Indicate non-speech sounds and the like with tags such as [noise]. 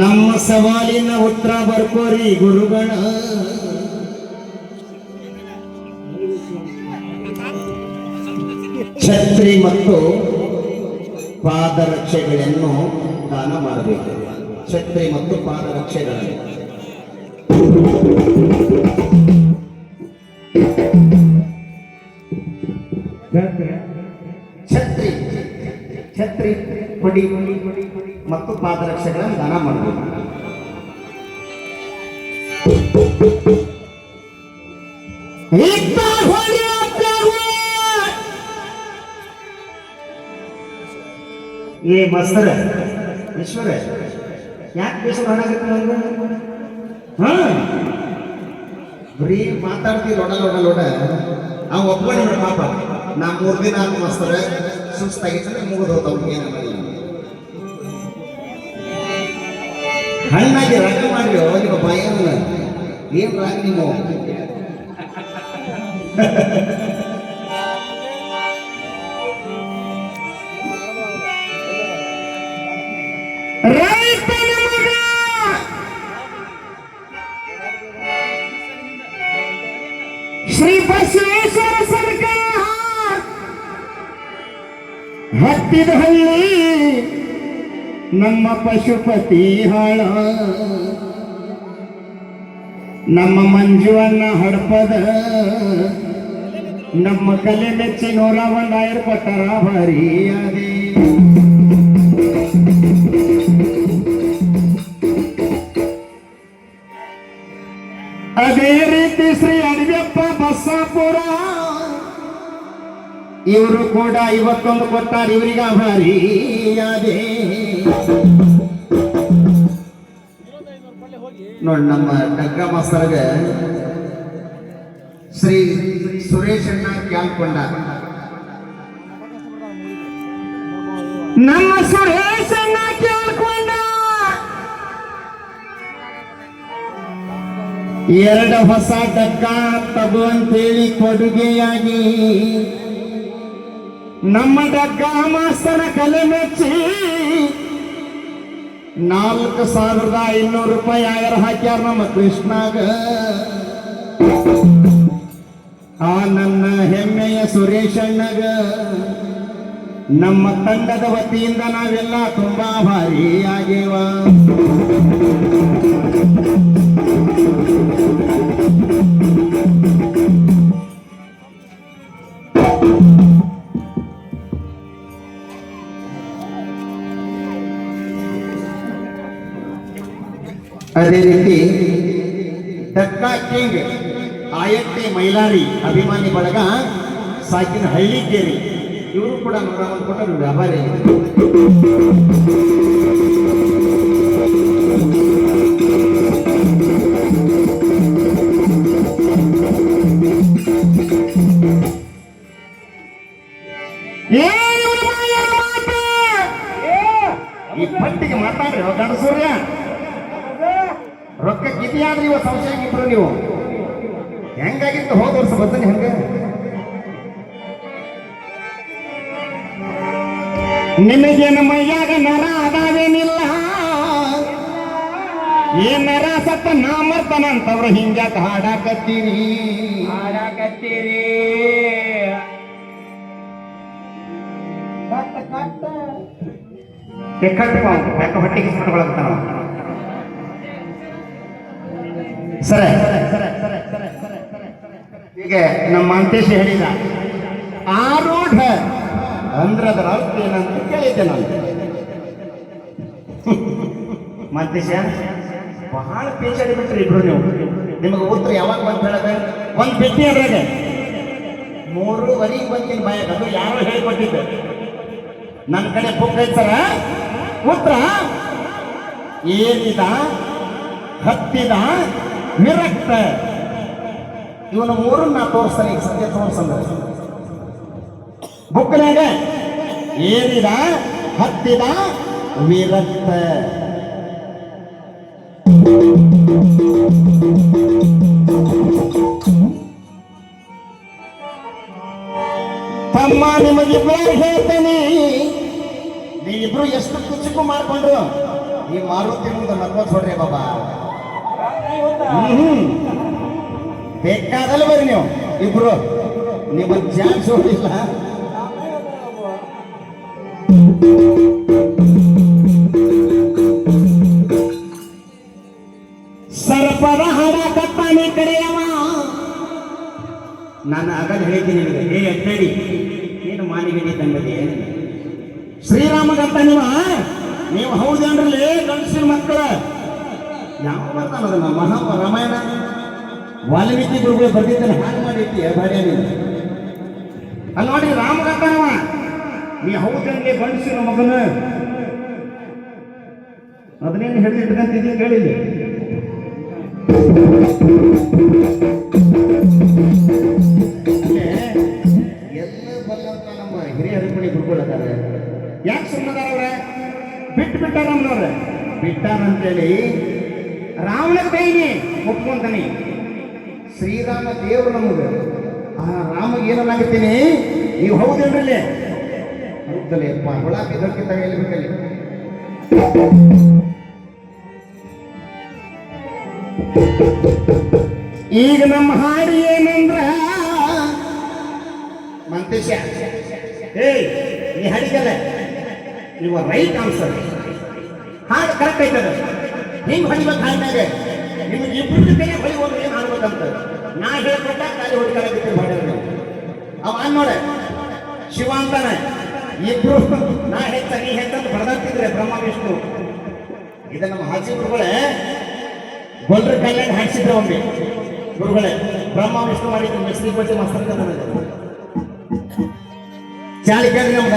ನಮ್ಮ ಸವಾಲಿನ ಉತ್ತರ ಬರ್ಕೋರಿ ಗುರುಗಳ. ಛತ್ರಿ ಮತ್ತು ಪಾದರಕ್ಷೆಗಳನ್ನು ದಾನ ಮಾಡಬೇಕು. ಛತ್ರಿ ಮತ್ತು ಪಾದರಕ್ಷೆಗಳನ್ನು. ಛತ್ರಿ. ಛತ್ರಿ ಕೊಡಿ ಮತ್ತು ಪಾದರಕ್ಷೆಗಳನ್ನು ದಾನ ಮಾಡಬೇಕು. ಏ ಮಸ್ತರ ಈಶ್ವರ ಯಾಕೆ ಬೇಸರ ಹಣ ಬರೀ ಮಾತಾಡ್ತೀವಿ ಲೊಡ ಲೊಡ ಲೊಡ. ಅವ್ ಒಪ್ಕೊಂಡಿದ್ರು ಪಾಪ. ನಾ ಮೂರ್ ದಿನ ಆದ ಮಸ್ತರ ಸುಸ್ತಾಗಿತ್ತಂದ್ರೆ ಮುಗಿದು ಹೋಗ್ತಾವ್ ಏನು ಮಾಡಿ. ಹಣ್ಣಾಗಿ ರಾಗಿ ಮಾಡಿ ನಿಮ್ಮ ಭಯ ಏನ್ ರಾಗಿ ನೀವು? [laughs] ಹತ್ತಿದ ಹಳ್ಳಿ ನಮ್ಮ ಪಶುಪತಿ ಹಾಳ. ನಮ್ಮ ಮಂಜುವನ್ನ ಹಡಪದ. ನಮ್ಮ ಕಲೆ ಮೆಚ್ಚಿ ನೂರ ಒಂದ್ ಪಟ್ಟರ ಭಾರಿ ಅದೇ. ಇವರು ಕೂಡ ಇವತ್ತೊಂದು ಕೊಟ್ಟಾರ, ಇವರಿಗೆ ಆಭಾರಿ ಅದೇ ನೋಡಿ ನಮ್ಮ ಡಗ್ಗ ಮಾಸ್ತರ್ಗೆ ಶ್ರೀ ಸುರೇಶಣ್ಣ ಕ್ಯಾಲ್ಕೊಂಡ. ನಮ್ಮ ಸುರೇಶಣ್ಣ ಕೇಳ್ಕೊಂಡ ಎರಡು ಹೊಸ ಡಗ್ಗ ತಗು ಅಂತೇಳಿ ಕೊಡುಗೆಯಾಗಿ ನಮ್ಮ ಡಗ್ಗ ಮಾಸ್ತನ ಕಲೆ ಮೆಚ್ಚಿ ನಾಲ್ಕು ಸಾವಿರದ ಐನೂರು ರೂಪಾಯಿ ಆಯರ್ ಹಾಕ್ಯಾರ ನಮ್ಮ ಕೃಷ್ಣಾಗ. ಆ ನನ್ನ ಹೆಮ್ಮೆಯ ಸುರೇಶಣ್ಣಗ ನಮ್ಮ ತಂಡದ ವತಿಯಿಂದ ನಾವೆಲ್ಲ ತುಂಬಾ ಭಾರಿ ಆಗೇವ ಅದೇ ರೀತಿ ದಕ್ಕಾ ಕಿಂಗ್ ಆಯತ್ತೆ ಮೈಲಾರಿ ಅಭಿಮಾನಿ ಬಳಗ ಸಾಕಿನ ಹಳ್ಳಿಕೇರಿ ಇವರು ಕೂಡ ನೂರ ಒಂದು ಕೊಟ್ಟರು ವ್ಯಾಪಾರಿ ಏ ಇವ್ರ ಬಾಯರ ಮಾತು! ಈ ಪಟ್ಟಿಗೆ ಮಾತಾಡ್ರಿ ಗಂಡ ಸೂರ್ಯ ರೊಕ್ಕ ಕಿತಿಯಾದ್ರಿ ಇವ ಸಂಶಯ ಇಬ್ರು ನೀವು. ಹೆಂಗಾಗಿತ್ತು ಹೋದ ವರ್ಷ ಬದಲಿ ಹೆಂಗ? ನಮ್ಮ ಮೈಯಾಗ ನರ ಅದಾವೇನಿಲ್ಲ. ಏ ನರ ಸತ್ತ ನಾ ಮರ್ತಾನಂತವ್ರ ಹಿಂಗ್ಯಾಕ ಹಾಡಾಕತ್ತೀರಿ. ಹಾಡಾಕತ್ತೀರಿ. ಕಟ್ಟು ಯಾಕ ಹೊಟ್ಟೆಗೆ ಸುಟ್ಕೊಳಕ್ತಾನ ಸರ. ಈಗ ನಮ್ಮ ಮಂತೇಶ ಹೇಳಿದ ಆರೂಢ ಅಂದ್ರ ಅದರ ಅರ್ಥ ಏನಂತ ಕೇಳಿದ್ದೆ ನಾನು. [laughs] ಮಂತೇಶ ಬಹಳ ಪೇಚಾಡಿ ಬಿಟ್ರಿ ಇಬ್ರು ನೀವು. ನಿಮಗೆ ಉತ್ತರ ಯಾವಾಗ ಬಂತ ಹೇಳದ? ಒಂದ್ ಪೆಟ್ಟಿ ಅದ್ರಾಗ ಮೂರುವರೆಗೆ ಬಂದಿನ ಭಯ ಅದು ಯಾರೋ ಹೇಳಿಕೊಟ್ಟಿದ್ದೆ. ನನ್ನ ಕಡೆ ಬುಕ್ ಐತ್ ಉತ್ತರ ಏನಿದ ಹತ್ತಿದ ವಿರಕ್ತ ಇವನು ಮೂರನ್ನ ತೋರಿಸ್ತಾನೆ ಈಗ ಸದ್ಯ ತೋರಿಸಂದ್ರೆ ಬುಕ್ನಾಗ ಏರಿದ ಹತ್ತಿದ ವಿರಕ್ತ. ತಮ್ಮ ನಿಮಗಿಬ್ಬರು ಹೇಳ್ತೇನೆ. ನೀವಿಬ್ರು ಎಷ್ಟು ಕುಚ್ಚುಕು ಮಾಡ್ಕೊಂಡ್ರು? ಈ ಮಾರುತಿ ಮುಂದೆ ಹೊಡ್ರಿ ಬಾಬಾ. ಹ್ಮ್. ಬೇಕಾದಲ್ಲ ಬರ್ರಿ ನೀವು. ಇಬ್ರು. ನಿಮ್ಮ ಚಾನ್ಸ್ ಹೋಗಿಲ್ಲ ಸರ್ಪದ ಹಾಡಾಕತ್ತಾನೆ ಕಡೆಯವ. ನಾನು ಆಗಲ್ಲ ಹೇಳ್ತೀನಿ ನಿನಗೆ. ಏ ಅಡ್ಡಡಿ ಏನು ಮಾನಿಗಡಿ ತಂದದೆ ಶ್ರೀರಾಮಗಂತ ನೀವ ನೀವು ಹೌದೇನ್ರಲ್ಲಿ ಗಂಡಸಿನ ಮಕ್ಕಳ. ಯಾವ ಬರ್ತಾನ ಅದನ್ನ ಮಹಾ ರಾಮಾಯಣ. ವಾಲ್ಮೀಕಿ ಗುರುಗಳು ಬರ್ದಿದ್ದನ್ನು ಹಾಗೆ ಮಾಡೈತಿ ಭಾರ್ಯ ಅಲ್ಲಿ ನೋಡಿ ರಾಮಗಂತನವ ನೀ ಹೌದೇನ್ಲಿ ಗಂಡಸಿನ ಮಗನ. ಅದನ್ನೇನು ಹೇಳಿ ಇಟ್ಕಂತಿದ್ದೀನಿ ಹೇಳಿಲ್ಲ ಎಲ್ಲ ಬಂದಂತ ನಮ್ಮ ಹಿರಿಯ ಅರ್ಪಣೆ ಗುರುಗಳದಾರೆ ಯಾಕೆ ಸುಮ್ಮದಾರ ಅವ್ರ ಬಿಟ್ಟು ಬಿಟ್ಟಾರ ಬಿಟ್ಟಾರಂತೇಳಿ ರಾವಣ ಕೈನಿ ಒಪ್ಕೊಂತಾನೆ. ಶ್ರೀರಾಮ ದೇವರು ನಮಗೆ. ಆ ರಾಮಗೆ ಏನನ್ನಾಗತ್ತೀನಿ ನೀವು ಹೌದೇನ್ರಲ್ಲಿ ಹೌದಲ್ಲೇ ಹುಳಾಕಿ ದೊಡ್ಕಿದ್ದಾಗ ಹೇಳ್ಬೇಕಲ್ಲಿ ಈಗ ನಮ್ಮ ಹಾಡು ಏನಂದ್ರ? ಮಂತೇಶ. ಏಯ್, ನೀ ಹಾಡಿಗಲ್ಲ ನೀವು ರೈಟ್ ಆನ್ಸರ್ ಹಾಡು ಕರೆಕ್ಟ್ ಐತದ. ಹಿಂಗ್ ಹೊಡಿಬೇಕು ಹಾಡಿನಾಗ ನಿಮ್ಗೆ ಇಬ್ಬರು ಕೈ ಹೊಳಿ ಹೋದ್ರೆ ಏನು ಆಗ್ಬೇಕಂತ. ನಾ ಹೇಳ್ಕೊಟ್ಟ ಕಾಲಿ ಹೊಡಿಕೊಳ್ಳೋದಕ್ಕೆ ಮಾಡಿದ್ರು ನೀವು. ಅವ ಅನ್ ನೋಡ. ಶಿವ ಅಂತಾನೆ. ಇಬ್ರು. ನಾ ಹೇಳ್ತ, ನೀ ಹೆಚ್ಚಂತ ಬಡದಾಡ್ತಿದ್ರೆ ಬ್ರಹ್ಮ ವಿಷ್ಣು. ಇದ ನಮ್ಮ ಹಾಸಿ ಗುರುಗಳೇ, ಗೊಲ್ರ ಕಲ್ಯಾಣ ಹಾಕ್ಸಿದ್ರೆ ಒಮ್ಮೆ. ಗುರುಗಳೇ ಬ್ರಹ್ಮ ವಿಷ್ಣು ಮಾಡಿದ್ರು ಮೆಸ್ರಿ ಬಗ್ಗೆ ಮಸ್ತ ಚಾಲಿ ಕೇಳಿ ನಮ್ಗ.